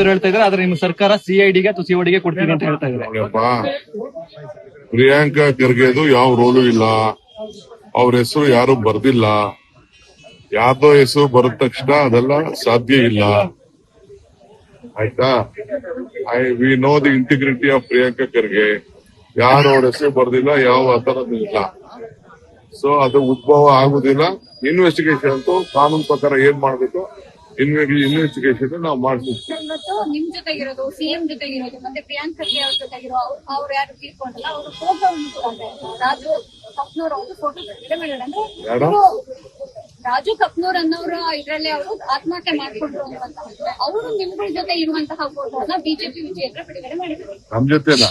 BJP ಹೇಳ್ತಾ ಇದ್ದಾರೆ, ಆದ್ರೆ ನಿಮ್ಮ ಸರ್ಕಾರ ಸಿಐಡಿಗೆ ಅಥವಾ ಸಿಒಡಿಗೆ ಕೊಡ್ತೀನಿ ಅಂತ ಹೇಳ್ತಾ ಇದ್ದಾರೆ. ಪ್ರಿಯಾಂಕಾ ಖರ್ಗೆದು ಯಾವ ರೋಲು ಇಲ್ಲ. ಅವ್ರ ಹೆಸರು ಯಾರು ಬರ್ದಿಲ್ಲ. ಯಾರ್ದೋ ಹೆಸರು ಬರದ ತಕ್ಷಣ ಅದೆಲ್ಲ ಸಾಧ್ಯ ಇಲ್ಲ. ಆಯ್ತಾ? I we know the integrity of Priyanka Kharge. ಯಾರು ಅವ್ರ ಹೆಸರು ಬರ್ದಿಲ್ಲ, ಯಾವ ಆತರದ್ದು ಇಲ್ಲ. ಸೊ ಅದು ಉದ್ಭವ ಆಗುದಿಲ್ಲ. ಇನ್ವೆಸ್ಟಿಗೇಷನ್ ಅಂತೂ ಕಾನೂನು ಪ್ರಕಾರ ಏನ್ ಮಾಡ್ಬೇಕು? ಇನ್ವೆಸ್ಟಿಗೇಷನ್ ನಾವು ಮಾಡ್ತೀವಿ. ಇವತ್ತು ನಿಮ್ ಜೊತೆಗಿರೋದು ಸಿಎಂ ಜೊತೆಗಿರೋದು ಮತ್ತೆ ಪ್ರಿಯಾಂಕ್ ಖರ್ಗೆ ಅವ್ರ ಜೊತೆಗಿರೋ ಅವ್ರು ಯಾರು ತೀರ್ಕೊಂಡಲ್ಲ ಅವರು ಫೋಟೋ ರಾಜು ಕಪ್ನೂರ್ ಅವರು ಫೋಟೋ ಅಂದ್ರೆ ಇವ್ರು ರಾಜು ಕಪ್ನೂರ್ ಅನ್ನೋರು ಇದ್ರಲ್ಲಿ ಅವರು ಆತ್ಮಹತ್ಯೆ ಮಾಡ್ಕೊಂಡ್ರು ಅಂತ ಅವರು ನಿಮ್ಗಳ ಜೊತೆ ಇರುವಂತಹ ಫೋಟೋನ ಬಿಜೆಪಿ ವಿಜಯ ಬಿಡುಗಡೆ ಮಾಡಿದ್ರು. ನಮ್ ಜೊತೆನ?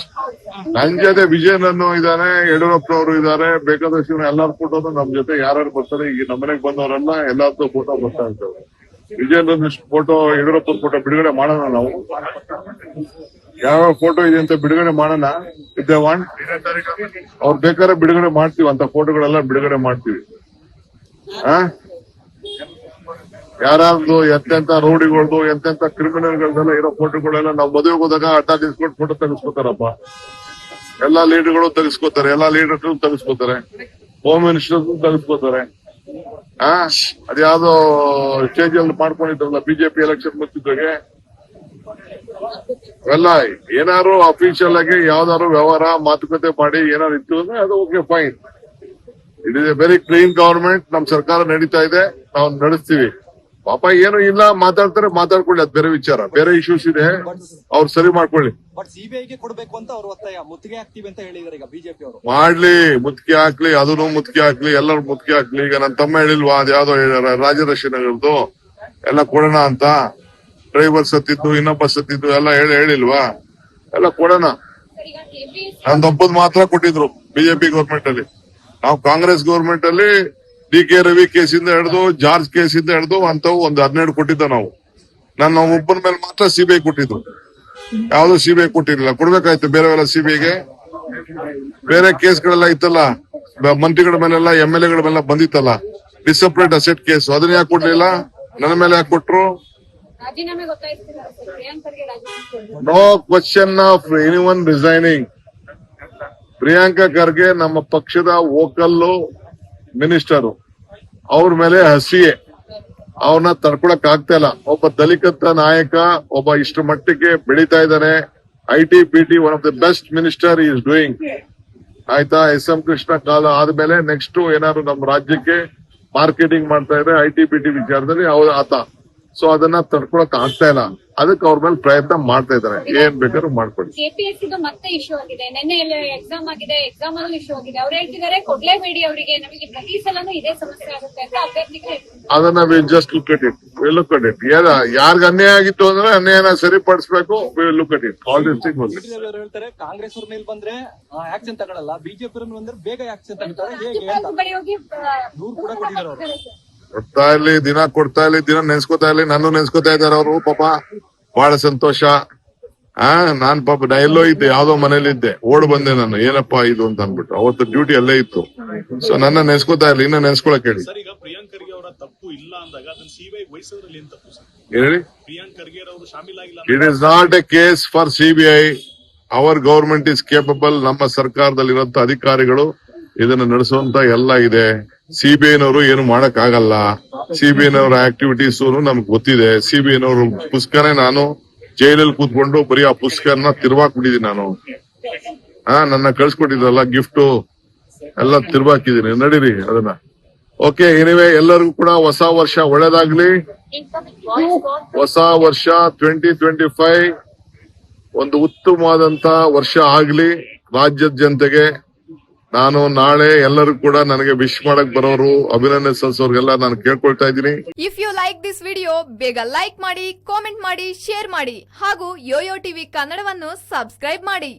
ನನ್ ಜೊತೆ ವಿಜಯನನ್ನು ಇದಾರೆ ಯಡಿಯೂರಪ್ಪನವರು ಇದಾರೆ ಬೇಕಾದಷ್ಟು ಎಲ್ಲಾರು ಫೋಟೋನು ನಮ್ ಜೊತೆ ಯಾರ್ಯಾರು ಬರ್ತಾರೆ ಈಗ ನಮ್ಮನೆಗ್ ಬಂದವರೆಲ್ಲ ಎಲ್ಲಾರ್ದು ಫೋಟೋ ಬರ್ತಾ ಇರ್ತವೆ. ವಿಜಯನನ್ನ ಫೋಟೋ ಯಡಿಯೂರಪ್ಪ ಫೋಟೋ ಬಿಡುಗಡೆ ಮಾಡೋಣ ನಾವು. ಯಾವ ಫೋಟೋ ಇದೆ ಅಂತ ಬಿಡುಗಡೆ ಮಾಡೋಣ. ವಾಂಟ್ ಅವ್ರು ಬೇಕಾದ್ರೆ ಬಿಡುಗಡೆ ಮಾಡ್ತೀವಿ. ಅಂತ ಫೋಟೋಗಳೆಲ್ಲ ಬಿಡುಗಡೆ ಮಾಡ್ತೀವಿ. ಆ? ಎಂತೆಂತ ರೌಡಿಗಳ್ದು ಎಂತೆಂತ ಕ್ರಿಮಿನಲ್ಗಳ್ದೆಲ್ಲ ಇರೋ ಫೋಟೋಗಳೆಲ್ಲ ನಾವು ಮದುವೆಗೆ ಹೋದಾಗ ಅಡ್ಡ ನಿಲ್ಸ್ಕೊಂಡು ಫೋಟೋ ತೆಗೆಸ್ಕೊತಾರಪ್ಪ. ಎಲ್ಲಾ ಲೀಡರ್ಗಳು ತೆಗೆಸ್ಕೊತಾರೆ. ಎಲ್ಲಾ ಲೀಡರ್ಸ್ ತೆಗೆಸ್ಕೊತಾರೆ. ಹೋಮ್ ಮಿನಿಸ್ಟರ್ ತೆಗೆಸ್ಕೊತಾರೆ. ಆ ಅದ್ಯಾವ್ದೋ ಸ್ಟೇಜ್ ಅಲ್ಲಿ ಮಾಡ್ಕೊಂಡಿದ್ರಲ್ಲ ಬಿಜೆಪಿ ಎಲೆಕ್ಷನ್ ಮುಚ್ಚಿದ್ದಾಗೆ ಅವೆಲ್ಲ ಏನಾದ್ರು ಅಫಿಷಿಯಲ್ ಆಗಿ ಯಾವ್ದಾದ್ರು ವ್ಯವಹಾರ, ಮಾತುಕತೆ ಮಾಡಿ ಏನಾರು ಇತ್ತು ಅಂದ್ರೆ ಅದು okay fine it is a very clean government ನಮ್ ಸರ್ಕಾರ ನಡೀತಾ ಇದೆ. ನಾವು ನಡೆಸ್ತೀವಿ. ಪಾಪ ಏನು ಇಲ್ಲ ಮಾತಾಡ್ತಾರೆ ಮಾತಾಡ್ಕೊಳ್ಳಿ ಅದ್ ಬೇರೆ ವಿಚಾರ. ಬೇರೆ ಇಶ್ಯೂಸ್ ಇದೆ ಅವ್ರು ಸರಿ ಮಾಡ್ಕೊಳ್ಳಿ. ಬಟ್ ಸಿಬಿಐಗೆ ಕೊಡ್ಬೇಕು ಅಂತ ಅವ್ರ ಒತ್ತಾಯ. ಮುತ್ತಿಗೆ ಹಾಕ್ತಿವಿ ಅಂತ ಹೇಳಿದಾರೆ ಈಗ ಬಿಜೆಪಿ ಅವರು. ಮಾಡ್ಲಿ ಮುತ್ಕಿ ಹಾಕ್ಲಿ ಅದನ್ನು ಮುತ್ಕಿ ಹಾಕ್ಲಿ ಎಲ್ಲರೂ ಮುತ್ಕಿ ಹಾಕ್ಲಿ. ಈಗ ನನ್ನ ತಮ್ಮ ಹೇಳಿಲ್ವಾ ಅದ್ಯಾವ್ದೋ ರಾಜದರ್ಶಿ ನಗರದ್ದು ಎಲ್ಲ ಕೊಡೋಣ ಅಂತ. ಡ್ರೈವರ್ ಸತ್ತಿದ್ದು ಇನ್ನೊಬ್ಬ ಸತ್ತಿದ್ದು ಎಲ್ಲ ಹೇಳಿ ಹೇಳಿಲ್ವಾ? ಎಲ್ಲ ಕೊಡೋಣ. ನಂದೊಬ್ಬದ್ ಮಾತ್ರ ಕೊಟ್ಟಿದ್ರು ಬಿಜೆಪಿ ಗೌರ್ಮೆಂಟ್ ಅಲ್ಲಿ. ನಾವು ಕಾಂಗ್ರೆಸ್ ಗೌರ್ಮೆಂಟ್ ಅಲ್ಲಿ ಡಿ ಕೆ ರವಿ ಕೇಸಿಂದ ಹಿಡಿದು ಜಾರ್ಜ್ ಕೇಸಿಂದ ಹಿಡಿದು ಅಂತವು ಒಂದು ಹದಿನೆರಡು ಕೊಟ್ಟಿದ್ದ ನಾವು. ನನ್ನ ಒಬ್ಬನ ಮೇಲೆ ಮಾತ್ರ ಸಿಬಿಐ ಕೊಟ್ಟಿದ್ರು ಯಾವ್ದು ಸಿಬಿಐ ಕೊಟ್ಟಿರ್ಲಿಲ್ಲ. ಕೊಡ್ಬೇಕಾಯ್ತು ಬೇರೆವೆಲ್ಲ ಸಿಬಿಐಗೆ. ಬೇರೆ ಕೇಸ್ಗಳೆಲ್ಲ ಇತ್ತಲ್ಲ ಮಂತ್ರಿಗಳ ಮೇಲೆಲ್ಲ ಎಂ ಎಲ್ ಎಗಳ ಮೇಲೆ ಬಂದಿತ್ತಲ್ಲ. Disparate asset case. ಅದನ್ನ ಯಾಕೆ ಕೊಡ್ಲಿಲ್ಲ? ನನ್ನ ಮೇಲೆ ಯಾಕೆ ಕೊಟ್ರು? No question of any one resigning Priyanka Kharge ನಮ್ಮ ಪಕ್ಷದ ವೋಕಲ್ಲು. ಮಿನಿಸ್ಟರು, ಅವ್ರ ಮೇಲೆ ಹಸಿಯೇ. ಅವ್ರನ್ನ ತಡ್ಕೊಳಕ್ ಆಗ್ತಾ ಇಲ್ಲ. ಒಬ್ಬ ದಲಿತ ನಾಯಕ, ಒಬ್ಬ ಇಷ್ಟು ಮಟ್ಟಿಗೆ ಬೆಳೀತಾ ಇದ್ದಾನೆ. I T B T one of the best minister is doing ಆಯ್ತಾ? ಎಸ್ ಎಂ ಕೃಷ್ಣ ಕಾಲ ಆದ್ಮೇಲೆ ನೆಕ್ಸ್ಟ್ ಏನಾದ್ರು ನಮ್ಮ ರಾಜ್ಯಕ್ಕೆ ಮಾರ್ಕೆಟಿಂಗ್ ಮಾಡ್ತಾ ಇದ್ರೆ, ಐ ಟಿ ಪಿ ಟಿ ವಿಚಾರದಲ್ಲಿ ಅವ್ರು ಆತ. ಸೊ ಅದನ್ನ ತಡ್ಕೊಳಕ್ ಆಗ್ತಾ ಇಲ್ಲ. ಅದಕ್ಕೆ ಅವ್ರ ಮೇಲೆ ಪ್ರಯತ್ನ ಮಾಡ್ತಾ ಇದಾರೆ ಏನ್ ಬೇಕಾದ್ರೂ ಮಾಡ್ಕೊಳ್ಳಿ ಕೆಪಿಎಸ್ ಇದು ಮತ್ತೆ ಇಶ್ಯೂ ಆಗಿದೆ. ನಿನ್ನೆ ಎಕ್ಸಾಮ್ ಆಗಿದೆ. ಎಕ್ಸಾಮ್ ಅಲ್ಲಿ ಇಶ್ಯೂ ಆಗಿದೆ. ಅವ್ರು ಹೇಳ್ತಿದ್ದಾರೆ ಕೊಡ್ಲೇಬೇಡಿ ಅವರಿಗೆ. ನಮಗೆ ಪ್ರತಿ ಸಲನೂ ಇದೇ ಸಮಸ್ಯೆ ಆಗುತ್ತೆ ಅಂತ ಅಭ್ಯರ್ಥಿಗಳು ಹೇಳ್ತಿದ್ದಾರೆ. ಅದನ್ನ we just look at it we look at it ಯಾರ್ಗ ಅನ್ಯಾಯ ಆಗಿತ್ತು ಅಂದ್ರೆ ಅನ್ಯಾಯನ ಸರಿಪಡಿಸ್ಬೇಕು. We look at it all this thing ಅವರು ಹೇಳ್ತಾರೆ ಕಾಂಗ್ರೆಸ್ ಅವ್ರ ಮೇಲೆ ಬಂದ್ರೆ ಆಕ್ಷನ್ ತಗೊಳ್ಳಲ್ಲ ಬಿಜೆಪಿ ಅವ್ರ ಮೇಲೆ ಬಂದ್ರೆ ಬೇಗ ಆಕ್ಷನ್ ತಗೊಳ್ತಾರೆ. ಹೇಗೆ ದೂರು ಕೂಡ ಕೊಟ್ಟಿದ್ದಾರೆ ಅವರು. ಕೊಡ್ತಾ ಇರ್ಲಿ ದಿನ ಕೊಡ್ತಾ ಇರ್ಲಿ ದಿನ ನೆನ್ಸ್ಕೊತಾ ಇರ್ಲಿ ನಾನು ನೆನ್ಸ್ಕೊತಾ ಇದ್ದಾರೆ ಅವರು ಪಾಪ ಬಹಳ ಸಂತೋಷ. ಆ ನಾನ್ ಪಾಪ ನಾ ಎಲ್ಲೋ ಇದ್ದೆ ಯಾವ್ದೋ ಮನೇಲಿ ಇದ್ದೆ ಓಡ್ ಬಂದೆ ನಾನು ಏನಪ್ಪಾ ಇದು ಅಂತ ಅನ್ಬಿಟ್ಟು ಅವತ್ತು ಡ್ಯೂಟಿ ಅಲ್ಲೇ ಇತ್ತು. ಸೊ ನನ್ನ ನೆನ್ಸ್ಕೊತಾ ಇರ್ಲಿ ಇನ್ನ ನೆನ್ಸ್ಕೊಳಕ್ ಹೇಳಿ. ಹೇಳಿ. It is not a case for CBI our government is capable ನಮ್ಮ ಸರ್ಕಾರದಲ್ಲಿರುವಂತ ಅಧಿಕಾರಿಗಳು ಇದನ್ನು ನಡೆಸುವಂತ ಎಲ್ಲ ಇದೆ. ಸಿಬಿಐನವರು ಏನು ಮಾಡಕ್ ಆಗಲ್ಲ ಸಿಬಿಐನವರ ಆಕ್ಟಿವಿಟೀಸ್ ನಮ್ಗೆ ಗೊತ್ತಿದೆ. ಸಿಬಿಐನವರು ಪುಸ್ತಕನೇ ನಾನು ಜೈಲಲ್ಲಿ ಕೂತ್ಕೊಂಡು ಬರೀ ಆ ಪುಸ್ತಕನ ತಿರ್ವಾಕ್ಬಿಟ್ಟಿದೀನಿ ನಾನು. ಹಾ ನನ್ನ ಕಳ್ಸಿಕೊಟ್ಟಿದ್ರಲ್ಲ ಗಿಫ್ಟು, ಎಲ್ಲ ತಿರ್ವಾಕಿದೀನಿ. ನಡೀರಿ ಅದನ್ನ. ಓಕೆ ಎನಿವೆ ಎಲ್ಲರಿಗೂ ಕೂಡ ಹೊಸ ವರ್ಷ ಒಳ್ಳೇದಾಗ್ಲಿ. ಹೊಸ ವರ್ಷ ಟ್ವೆಂಟಿ ಟ್ವೆಂಟಿ ಫೈವ್ ಒಂದು ಉತ್ತಮವಾದಂತ ವರ್ಷ ಆಗ್ಲಿ. ರಾಜ್ಯದ ಜನತೆಗೆ ನಾನು ನಾಳೆ ಎಲ್ಲರೂ ಕೂಡ ನನಗೆ ವಿಶ್ ಮಾಡಕ್ ಬರೋರು, ಅಭಿನಂದನೆ ಸಲ್ಲಿಸೋರ್ಗೆಲ್ಲ ನಾನು ಕೇಳ್ಕೊಳ್ತಾ ಇದ್ದೀನಿ. If you like this video ಬೇಗ ಲೈಕ್ ಮಾಡಿ ಕಾಮೆಂಟ್ ಮಾಡಿ ಶೇರ್ ಮಾಡಿ ಹಾಗೂ ಯೋಯೋ ಟಿವಿ ಕನ್ನಡವನ್ನು ಸಬ್ಸ್ಕ್ರೈಬ್ ಮಾಡಿ.